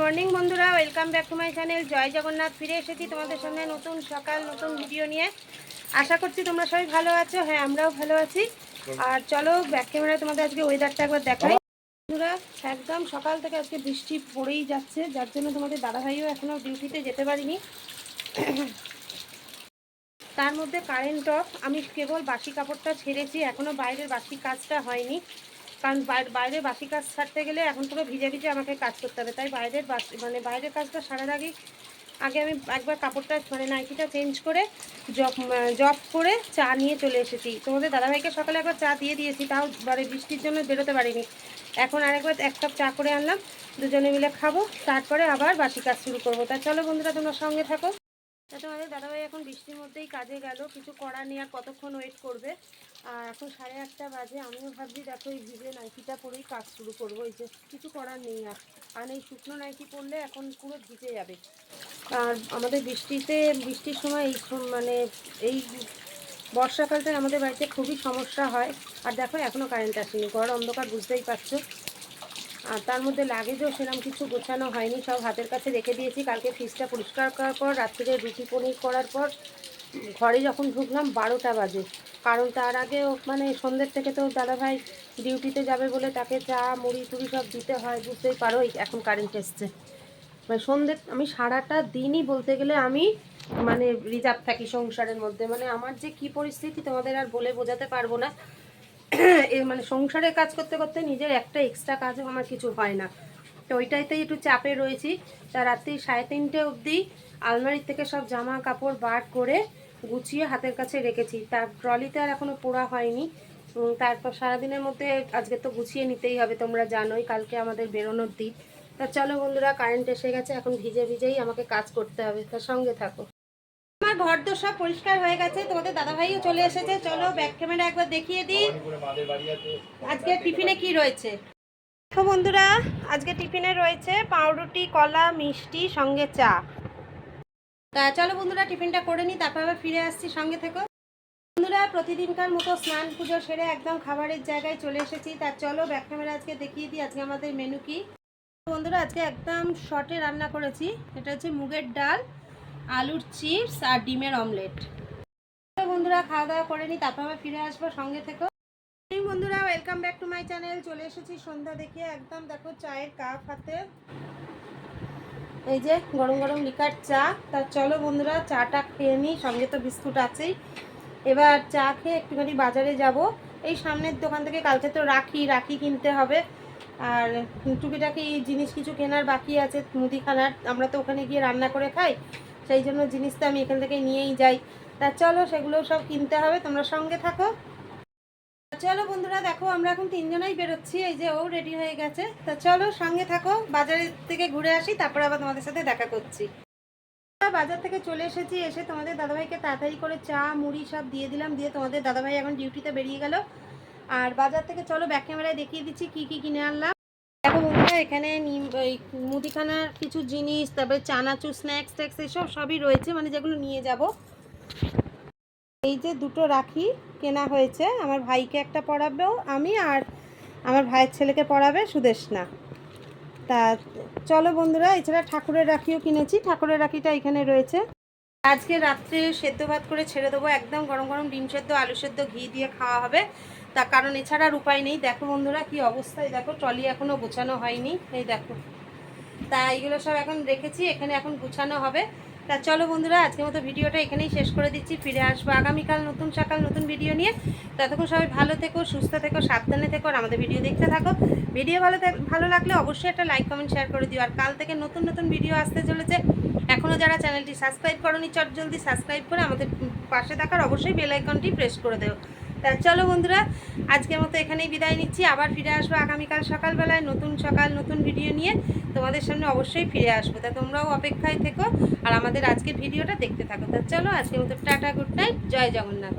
Morning বন্ধুরা, welcome back to my channel. জয় জগন্নাথ, ফিরে এসেছি তোমাদের সামনে নতুন সকাল, নতুন ভিডিও নিয়ে। আশা করছি তোমরা সবাই ভালো আছো। হ্যাঁ আমরাও ভালো আছি। আর চলো, ব্যাক ক্যামেরায় তোমাদের আজকে ওয়েদারটা একবার দেখাই। বন্ধুরা, একদম সকাল থেকে আজকে বৃষ্টি পড়েই যাচ্ছে। যার জন্য তোমাদের দাদাভাইও এখনও ডিউটিতে যেতে পারিনি। তার মধ্যে কারেন্ট অফ আমি কেবল বাসি কাপড়টা ছেড়েছি। এখনও বাইরের বাসি কাজটা হয়নি। কারণ বাইরে বাসি কাজ ছাড়তে গেলে এখন পুরো ভিজে ভিজে আমাকে কাজ করতে হবে। তাই বাইরের মানে বাইরের কাজটা সারার আগেই আগে আমি একবার কাপড়টা মানে নাইটিটা চেঞ্জ করে জব জব করে চা নিয়ে চলে এসেছি। তোমাদের দাদাভাইকে সকালে একবার চা দিয়ে দিয়েছি, তাও মানে বৃষ্টির জন্য বেরোতে পারিনি। এখন আরেকবার এক কাপ চা করে আনলাম, দুজনে মিলে খাব, তারপরে আবার বাসি কাজ শুরু করব। তা চলো বন্ধুরা, তোমরা সঙ্গে থাকো। তা তোমাদের দাদাভাই এখন বৃষ্টির মধ্যেই কাজে গেল। কিছু করার নিয়ে আর কতক্ষণ ওয়েট করবে? আর এখন সাড়ে আটটা বাজে, আমিও ভাবছি, দেখো এই ভিজে নাইটিটা পরেই কাজ শুরু করব। এই যে কিছু করার নেই আর আর এই শুকনো নাইটি পরলে এখন পুরো ভিজে যাবে। আর আমাদের বৃষ্টিতে, বৃষ্টির সময় এই মানে এই বর্ষাকালটায় আমাদের বাড়িতে খুবই সমস্যা হয়। আর দেখো এখনও কারেন্ট আসেনি, ঘর অন্ধকার, বুঝতেই পারছ। আর তার মধ্যে লাগেজও সেরকম কিছু গোছানো হয়নি, সব হাতের কাছে রেখে দিয়েছি। কালকে ফ্রিজটা পরিষ্কার করার পর, রাত্রিরে রুটি পনির করার পর, ঘরে যখন ঢুকলাম বারোটা বাজে। কারণ তার আগে মানে সন্ধ্যের থেকে তো দাদাভাই ডিউটিতে যাবে বলে তাকে চা, মুড়ি, টুড়ি সব দিতে হয়, বুঝতেই পারো এখন কারেন্ট এসছে। মানে সন্ধ্যে আমি সারাটা দিনই বলতে গেলে আমি মানে রিজার্ভ থাকি সংসারের মধ্যে। মানে আমার যে কি পরিস্থিতি তোমাদের আর বলে বোঝাতে পারব না। এই মানে সংসারে কাজ করতে করতে নিজের একটা এক্সট্রা কাজও আমার কিছু হয় না। তো ওইটাইতেই একটু চাপে রয়েছি। তা রাত্রি সাড়ে তিনটে অবধি আলমারির থেকে সব জামা কাপড় বার করে গুছিয়ে হাতের কাছে রেখেছি। তার ট্রলিতে আর এখনও পোড়া হয়নি। তারপর সারাদিনের মধ্যে আজকে তো গুছিয়ে নিতেই হবে, তোমরা জানোই, কালকে আমাদের বেরোনোর দিন। তা চলো বন্ধুরা কারেন্ট এসে গেছে, এখন ভিজে ভিজেই আমাকে কাজ করতে হবে। তার সঙ্গে থাকো। ঘর তো সব পরিষ্কার হয়ে গেছে, তোমাদের দাদাভাইও চলে এসেছে। চলো ব্যাক ক্যামেরা একবার দেখিয়ে দিই। আজকে টিফিনে কি রয়েছে? দেখো বন্ধুরা, আজকে টিফিনে রয়েছে পাউরুটি, কলা, মিষ্টি, সঙ্গে চা। তা চলো বন্ধুরা, টিফিনটা করে নিই, তারপর আবার ফিরে আসছি সঙ্গে থেকো বন্ধুরা, প্রতিদিনকার মতো স্নান পুজো সেরে একদম খাবারের জায়গায় চলে এসেছি। তা চলো ব্যাক ক্যামেরা আজকে দেখিয়ে দিই, আজকে আমাদের মেনু কি। বন্ধুরা, আজকে একদম শর্টে রান্না করেছি। এটা হচ্ছে মুগের ডাল। আলুর চিপস আর ডিমের অমলেট। বন্ধুরা, খাওয়া দাওয়া করে নিই তারপর আবার ফিরে আসব সঙ্গে থেকো বন্ধুরা welcome back to my channel চলে এসেছি সন্ধ্যা দেখিয়ে। একদম দেখো চায়ের কাপ হাতে। এই যে গরম গরম লিকার চা। তা চলো বন্ধুরা, চাটা খেয়ে নিই সঙ্গে তো বিস্কুট আছেই। এবার চা খেয়ে একটুখানি বাজারে যাব। এই সামনের দোকান থেকে কালকে তো রাখি রাখি কিনতে হবে। আর টুকিটাকি জিনিস কিছু কেনার বাকি আছে, মুদিখানার। আমরা তো ওখানে গিয়ে রান্না করে খাই। সেই জন্য জিনিসটা আমি এখান থেকে নিয়েই যাই। তা চলো সেগুলো সব কিনতে হবে, তোমরা সঙ্গে থাকো। চলো বন্ধুরা, দেখো আমরা এখন তিনজনাই বেরোচ্ছি, এই যে ও রেডি হয়ে গেছে। তা চলো সঙ্গে থাকো বাজারের থেকে ঘুরে আসি, তারপরে আবার তোমাদের সাথে দেখা করছি। বাজার থেকে চলে এসেছি, এসে তোমাদের দাদাভাইকে তাড়াতাড়ি করে চা, মুড়ি সব দিয়ে দিলাম, দিয়ে তোমাদের দাদাভাই এখন ডিউটিতে বেরিয়ে গেল। আর বাজার থেকে চলো ব্যাক ক্যামেরায় দেখিয়ে দিচ্ছি কি কি কিনে আনলাম। দেখো বন্ধুরা, এখানে মুদিখানার কিছু জিনিস, তারপরে চানাচুর স্ন্যাক্স ট্যাক্স এসব সবই রয়েছে মানে যেগুলো নিয়ে যাব। এই যে দুটো রাখি কেনা হয়েছে, আমার ভাইকে একটা পড়াবেও আমি আর আমার ভাইয়ের ছেলেকে পড়াবে সুদেশনা তা চলো বন্ধুরা, এছাড়া ঠাকুরের রাখিও কিনেছি, ঠাকুরের রাখিটা এখানে রয়েছে। আজকে রাত্রে সেদ্ধ ভাত করে ছেড়ে দেবো, একদম গরম গরম ডিম সেদ্ধ, আলু সেদ্ধ, ঘি দিয়ে খাওয়া হবে। তা কারণ এছাড়া আর উপায় নেই। দেখো বন্ধুরা কি অবস্থায় দেখো ট্রলি এখনও গোছানো হয়নি। এই দেখো। তা এইগুলো সব এখন রেখেছি, এখানে এখন গুছানো হবে। তা চলো বন্ধুরা, আজকের মতো ভিডিওটা এখানেই শেষ করে দিচ্ছি। ফিরে আসব আগামীকাল নতুন সকাল, নতুন ভিডিও নিয়ে। ততক্ষণ সবাই ভালো থেকো, সুস্থ থেকো, সাবধানে থেকো আমাদের ভিডিও দেখতে থাকো। ভিডিও ভালো ভালো লাগলে অবশ্যই একটা লাইক কমেন্ট শেয়ার করে দিও। আর কাল থেকে নতুন নতুন ভিডিও আসতে চলেছে। এখনও যারা চ্যানেলটি সাবস্ক্রাইব করনি, চট জলদি সাবস্ক্রাইব করে আমাদের পাশে থাকার অবশ্যই বেল আইকনটি প্রেস করে দেও। তা চলো বন্ধুরা, আজকের মতো এখানেই বিদায় নিচ্ছি। আবার ফিরে আসব আগামীকাল সকালবেলায় নতুন সকাল, নতুন ভিডিও নিয়ে। তোমাদের সামনে অবশ্যই ফিরে আসব। তা তোমরাও অপেক্ষায় থেকো আর আমাদের আজকের ভিডিওটা দেখতে থাকো। তা চলো, আজকের মতো টাটা গুড নাইট জয় জগন্নাথ।